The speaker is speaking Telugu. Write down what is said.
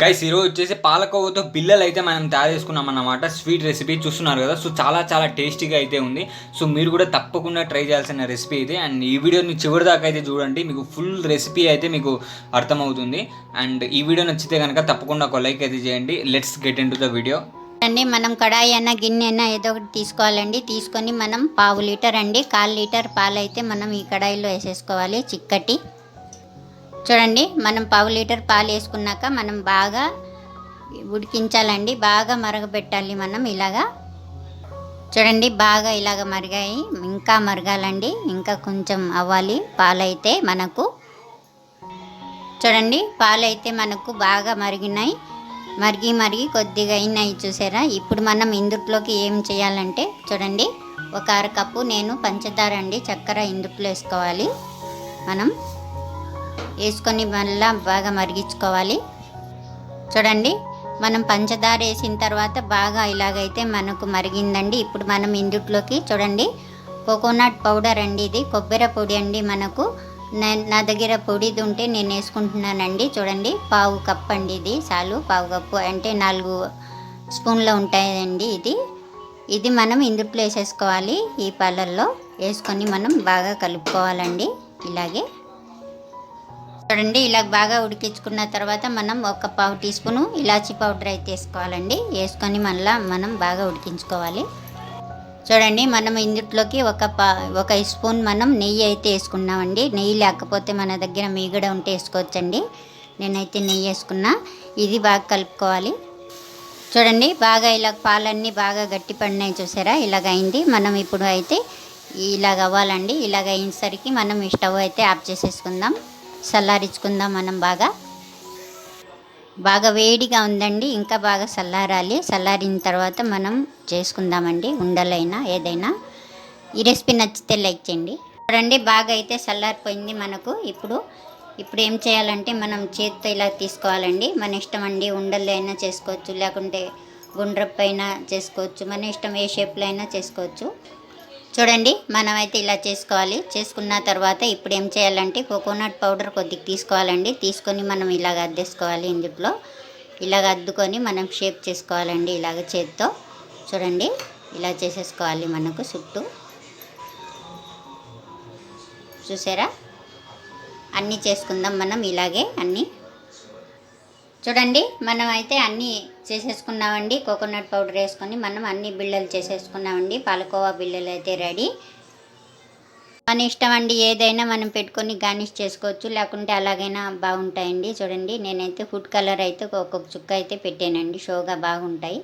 గైస్ ఈరోజు వచ్చేసి పాలకోవతో బిల్లలు అయితే మనం తయారు చేసుకున్నాం అన్నమాట. స్వీట్ రెసిపీ చూస్తున్నారు కదా. సో చాలా చాలా టేస్టీగా అయితే ఉంది. సో మీరు కూడా తప్పకుండా ట్రై చేయాల్సిన రెసిపీ ఇది. అండ్ ఈ వీడియోని చివరి దాకా అయితే చూడండి. మీకు ఫుల్ రెసిపీ అయితే మీకు అర్థమవుతుంది. అండ్ ఈ వీడియో నచ్చితే కనుక తప్పకుండా ఒక లైక్ అయితే చేయండి. Let's get into the video అండి మనం కడాయి అయినా గిన్నె అయినా ఏదో ఒకటి తీసుకోవాలండి. తీసుకొని మనం పావు లీటర్ అండి. కాల్ లీటర్ పాలు అయితే మనం ఈ కడాయిలో వేసేసుకోవాలి. చిక్కటి. చూడండి మనం పావు లీటర్ పాలు వేసుకున్నాక మనం బాగా ఉడికించాలండి. బాగా మరగబెట్టాలి మనం ఇలాగా. చూడండి బాగా ఇలాగ మరిగాయి. ఇంకా మరగాలండి. ఇంకా కొంచెం అవ్వాలి. పాలైతే మనకు చూడండి పాలైతే మనకు బాగా మరిగినాయి. మరిగి మరిగి కొద్దిగా అయినాయి చూసారా? ఇప్పుడు మనం ఇందుట్లోకి ఏం చేయాలంటే చూడండి ఒక అరకప్పు నేను పంచదార అండి చక్కెర ఇందుట్లో వేసుకోవాలి. మనం వేసుకొని మళ్ళా బాగా మరిగించుకోవాలి. చూడండి మనం పంచదార వేసిన తర్వాత బాగా ఇలాగైతే మనకు మరిగిందండి. ఇప్పుడు మనం ఇందుట్లోకి చూడండి కోకోనట్ పౌడర్ అండి ఇది. కొబ్బరి పొడి అండి మనకు. నా- నా దగ్గర పొడిది ఉంటే నేను వేసుకుంటున్నానండి. చూడండి పావు కప్ అండి ఇది. చాలు పావు కప్పు. అంటే నాలుగు స్పూన్లు ఉంటాయండి ఇది. ఇది మనం ఇందుట్లో వేసేసుకోవాలి ఈ పాలల్లో. వేసుకొని మనం బాగా కలుపుకోవాలండి. ఇలాగే. చూడండి ఇలా బాగా ఉడికించుకున్న తర్వాత మనం ఒక పావు టీ స్పూను ఇలాచీ పౌడర్ అయితే వేసుకోవాలండి. వేసుకొని మళ్ళీ మనం బాగా ఉడికించుకోవాలి. చూడండి మనం ఇందుట్లోకి ఒక పా ఒక స్పూన్ మనం నెయ్యి అయితే వేసుకున్నామండి. నెయ్యి లేకపోతే మన దగ్గర మీగడ ఉంటే వేసుకోవచ్చండి. నేనైతే నెయ్యి వేసుకున్నా. ఇది బాగా కలుపుకోవాలి. చూడండి బాగా ఇలా పాలన్నీ బాగా గట్టి పడినాయి చూసారా? ఇలాగ అయింది మనం ఇప్పుడు అయితే ఇలాగ అవ్వాలండి ఇలాగ అయ్యేసరికి మనం ఈ స్టవ్ అయితే ఆఫ్ చేసేసుకుందాం. చల్లారించుకుందాం మనం బాగా. బాగా వేడిగా ఉందండి ఇంకా బాగా చల్లారాలి. చల్లారిన తర్వాత మనం చేసుకుందామండి ఉండలైనా ఏదైనా. ఈ రెసిపీ నచ్చితే లైక్ చేయండి. చూడండి బాగా అయితే చల్లారిపోయింది మనకు. ఇప్పుడు ఇప్పుడు ఏం చేయాలంటే మనం చేతితో ఇలా తీసుకోవాలండి. మన ఇష్టం అండి ఉండలు అయినా చేసుకోవచ్చు లేకుంటే గుండ్రప్పైనా చేసుకోవచ్చు మన ఇష్టం ఏ షేప్లో అయినా చేసుకోవచ్చు. చూడండి మనమైతే ఇలా చేసుకోవాలి. చేసుకున్న తర్వాత ఇప్పుడు ఏం చేయాలంటే కోకోనట్ పౌడర్ కొద్దిగా తీసుకోవాలండి. తీసుకొని మనం ఇలాగ అద్దేసుకోవాలి ఇందులో. ఇలాగ అద్దుకొని మనం షేప్ చేసుకోవాలండి ఇలాగ చేత్తో. చూడండి ఇలా చేసేసుకోవాలి మనకు చుట్టూ. చూసారా? అన్నీ చేసుకుందాం మనం ఇలాగే అన్నీ. చూడండి మనం అయితే అన్నీ చేసేసుకున్నామండి. కోకోనట్ పౌడర్ వేసుకొని మనం అన్ని బిళ్ళలు చేసేసుకున్నామండి. పాలకోవా బిళ్ళలు అయితే రెడీ. మన ఇష్టం అండి ఏదైనా మనం పెట్టుకొని గార్నిష్ చేసుకోవచ్చు. లేకుంటే అలాగైనా బాగుంటాయండి. చూడండి నేనైతే ఫుడ్ కలర్ అయితే ఒక్కొక్క చుక్క అయితే పెట్టానండి. షోగా బాగుంటాయి.